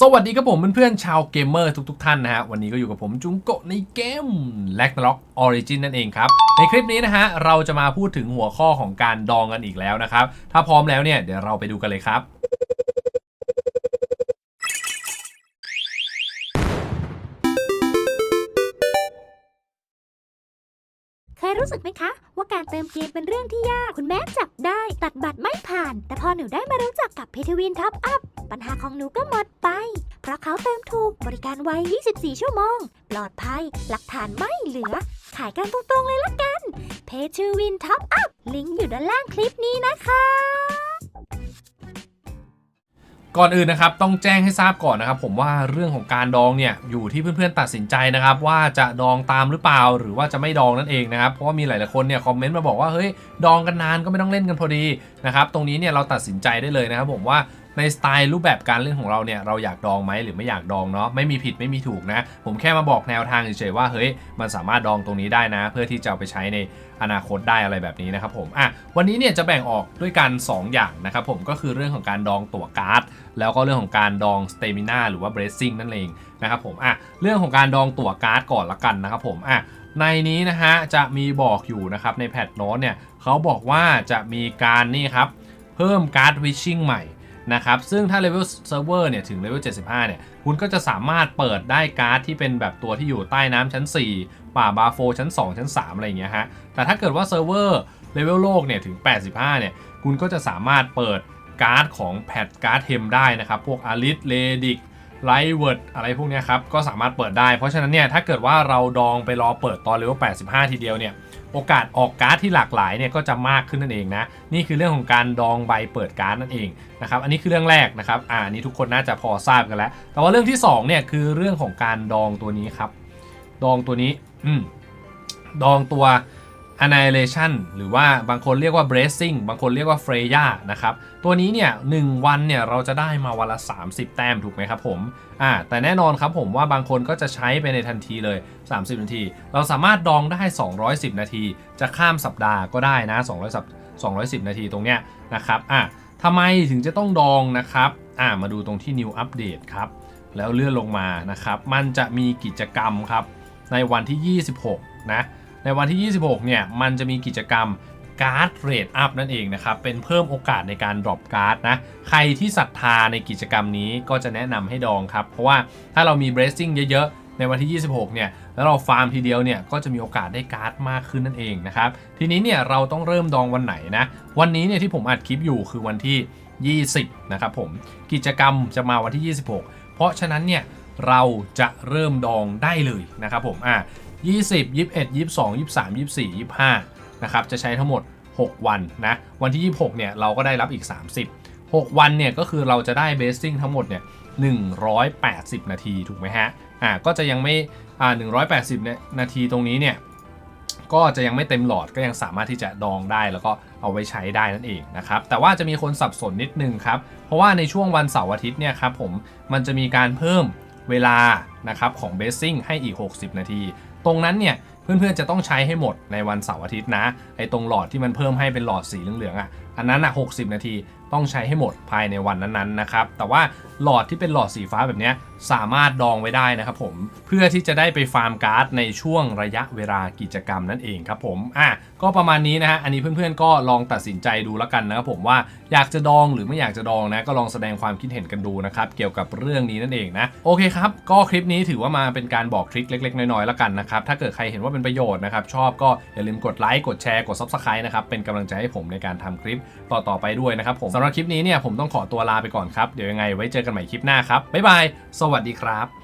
สวัสดีครับผมเพื่อนๆชาวเกมเมอร์ทุกๆท่านนะฮะ วันนี้ก็อยู่กับผมจุงโกในเกม l a g n a r o k Origin นั่นเองครับ ในคลิปนี้นะฮะ เราจะมาพูดถึงหัวข้อของการดองกันอีกแล้วนะครับ ถ้าพร้อมแล้วเนี่ย เดี๋ยวเราไปดูกันเลยครับเคยรู้สึกไหมคะ ว่าการเติมเกมเป็นเรื่องที่ยาก คุณแม่จับได้ ตัดบัตรไม่ผ่าน แต่พอหนูได้มารู้จักกับเพทวินท็อปอัพ ปัญหาของหนูก็หมดไป เพราะเขาเติมถูกบริการไว 24 ชั่วโมง ปลอดภัย หลักฐานไม่เหลือ ขายกันตรงๆเลยละกัน เพทวินท็อปอัพ ลิงก์อยู่ด้านล่างคลิปนี้นะคะก่อนอื่นนะครับต้องแจ้งให้ทราบก่อนนะครับ ผมว่าเรื่องของการดองเนี่ยอยู่ที่เพื่อนๆตัดสินใจนะครับ ว่าจะดองตามหรือเปล่าหรือว่าจะไม่ดองนั่นเองนะครับเพราะว่ามีหลายๆคนเนี่ยคอมเมนต์มาบอกว่าเฮ้ยดองกันนานก็ไม่ต้องเล่นกันพอดีนะครับตรงนี้เนี่ยเราตัดสินใจได้เลยนะครับผมว่า ในสไตล์รูปแบบการเล่นของเราเนี่ยเราอยากดองไหมหรือไม่อยากดองเนาะไม่มีผิดไม่มีถูกนะ ผมแค่มาบอกแนวทางเฉยๆว่าเฮ้ยมันสามารถดองตรงนี้ได้นะ เพื่อที่จะเอาไปใช้ในอนาคตได้อะไรแบบนี้นะครับผมอะวันนี้เนี่ยจะแบ่งออกด้วยกัน 2 อย่างนะครับผมก็คือเรื่องของการดองตัวการ์ดแล้วก็เรื่องของการดองสเตมินาหรือว่าเบรซิ่งนั่นเองนะครับผมอะเรื่องของการดองตัวการ์ดก่อนละกันนะครับผมอะในนี้นะฮะจะมีบอกอยู่นะครับในแพทโน้ตเนี่ยเขาบอกว่าจะมีการนี่ครับเพิ่มการ์ดวิชชิ่งใหม่ นะครับ ซึ่งถ้าเลเวลเซิร์ฟเวอร์เนี่ยถึงเลเวล75 เนี่ย คุณก็จะสามารถเปิดได้การ์ดที่เป็นแบบตัวที่อยู่ใต้น้ำชั้น 4 ป่าบาโฟชั้น 2 ชั้น 3 อะไรอย่างเงี้ยฮะ แต่ถ้าเกิดว่าเซิร์ฟเวอร์เลเวลโลกเนี่ยถึง 85 เนี่ย คุณก็จะสามารถเปิดการ์ดของแพทการ์ดเทมได้นะครับ พวกอาริสเลดิกไลท์เวิร์ดอะไรพวกเนี้ยครับ ก็สามารถเปิดได้ เพราะฉะนั้นเนี่ยถ้าเกิดว่าเราดองไปรอเปิดตอนเลเวล85 ทีเดียวเนี่ย โอกาสออกการ์ดที่หลากหลายเนี่ยก็จะมากขึ้นนั่นเองนะนี่คือเรื่องของการดองใบเปิดการ์ดนั่นเองนะครับอันนี้คือเรื่องแรกนะครับอ่านี้ทุกคนน่าจะพอทราบกันแล้ว แต่ว่าเรื่องที่สองเนี่ยคือเรื่องของการดองตัวนี้ครับ ดองตัวนี้อืมดองตัว annihilation หรือว่าบางคนเรียกว่า bracing บางคนเรียกว่า freya นะครับ ตัวนี้เนี่ยหวันเนี่ยเราจะได้มาวันละ 30 แต้มถูกไหมครับผมอ่าแต่แน่นอนครับผมว่าบางคนก็จะใช้ไปในทันทีเลย 30 นาที เราสามารถดองได้ 210 นาที จะข้ามสัปดาห์ก็ได้นะ200 210 นาทีตรงเนี้ยนะครับอะทำไมถึงจะต้องดองนะครับอ่ามาดูตรงที่ new update ครับแล้วเลื่อนลงมานะครับมันจะมีกิจกรรมครับในวันที่ 26 นะ ในวันที่ 26 เนี่ย มันจะมีกิจกรรมการ์ดเรทอัพนั่นเองนะครับ เป็นเพิ่มโอกาสในการดรอปการ์ดนะ ใครที่ศรัทธาในกิจกรรมนี้ก็จะแนะนำให้ดองครับ เพราะว่าถ้าเรามีเบรสซิ่งเยอะๆ ในวันที่ 26 เนี่ย แล้วเราฟาร์มทีเดียวเนี่ย ก็จะมีโอกาสได้การ์ดมากขึ้นนั่นเองนะครับ ทีนี้เนี่ยเราต้องเริ่มดองวันไหนนะ วันนี้เนี่ยที่ผมอัดคลิปอยู่คือวันที่ 20 นะครับผม กิจกรรมจะมาวันที่ 26 เพราะฉะนั้นเนี่ยเราจะเริ่มดองได้เลยนะครับผมอะ 20 21 22 23 24 25นะครับจะใช้ทั้งหมด 6 วันนะวันที่ 26เนี่ยเราก็ได้รับอีก 30 6 วันเนี่ยก็คือเราจะได้เบสซิ่งทั้งหมดเนี่ย180 นาทีถูกไหมฮะอ่าก็จะยังไม่อ่า180เนี่ยนาทีตรงนี้เนี่ยก็จะยังไม่เต็มหลอดก็ยังสามารถที่จะดองได้แล้วก็เอาไว้ใช้ได้นั่นเองนะครับแต่ว่าจะมีคนสับสนนิดนึงครับ เพราะว่าในช่วงวันเสาร์อาทิตย์เนี่ยครับผมมันจะมีการเพิ่มเวลานะครับของเบสซิ่งให้อีก 60 นาที ตรงนั้นเนี่ย เพื่อนๆจะต้องใช้ให้หมดในวันเสาร์อาทิตย์นะ ไอ้ตรงหลอดที่มันเพิ่มให้เป็นหลอดสีเหลืองๆอะ อันนั้นอะ 60 นาทีต้องใช้ให้หมดภายในวันนั้นๆนะครับ แต่ว่าหลอดที่เป็นหลอดสีฟ้าแบบนี้สามารถดองไว้ได้นะครับผม เพื่อที่จะได้ไปฟาร์มการ์ดในช่วงระยะเวลากิจกรรมนั่นเองครับผม อะ ก็ประมาณนี้นะฮะ อันนี้เพื่อนๆก็ลองตัดสินใจดูแล้วกันนะครับผมว่าอยากจะดองหรือไม่อยากจะดองนะ ก็ลองแสดงความคิดเห็นกันดูนะครับ เกี่ยวกับเรื่องนี้นั่นเองนะ โอเคครับ ก็คลิปนี้ถือว่ามาเป็นการบอกทริคเล็ก ๆ น้อยๆแล้วกันนะครับ ถ้าเกิดใครเห็นว่าเป็นประโยชน์นะครับ ชอบก็อย่าลืมกดไลค์กดแชร์กด Subscribe นะครับเป็นกำลังใจให้ผมในการทำคลิปต่อๆไปด้วยนะครับผมสำหรับคลิปนี้เนี่ยผมต้องขอตัวลาไปก่อนครับเดี๋ยวยังไงไว้เจอกันใหม่คลิปหน้าครับบ๊ายบายสวัสดีครับ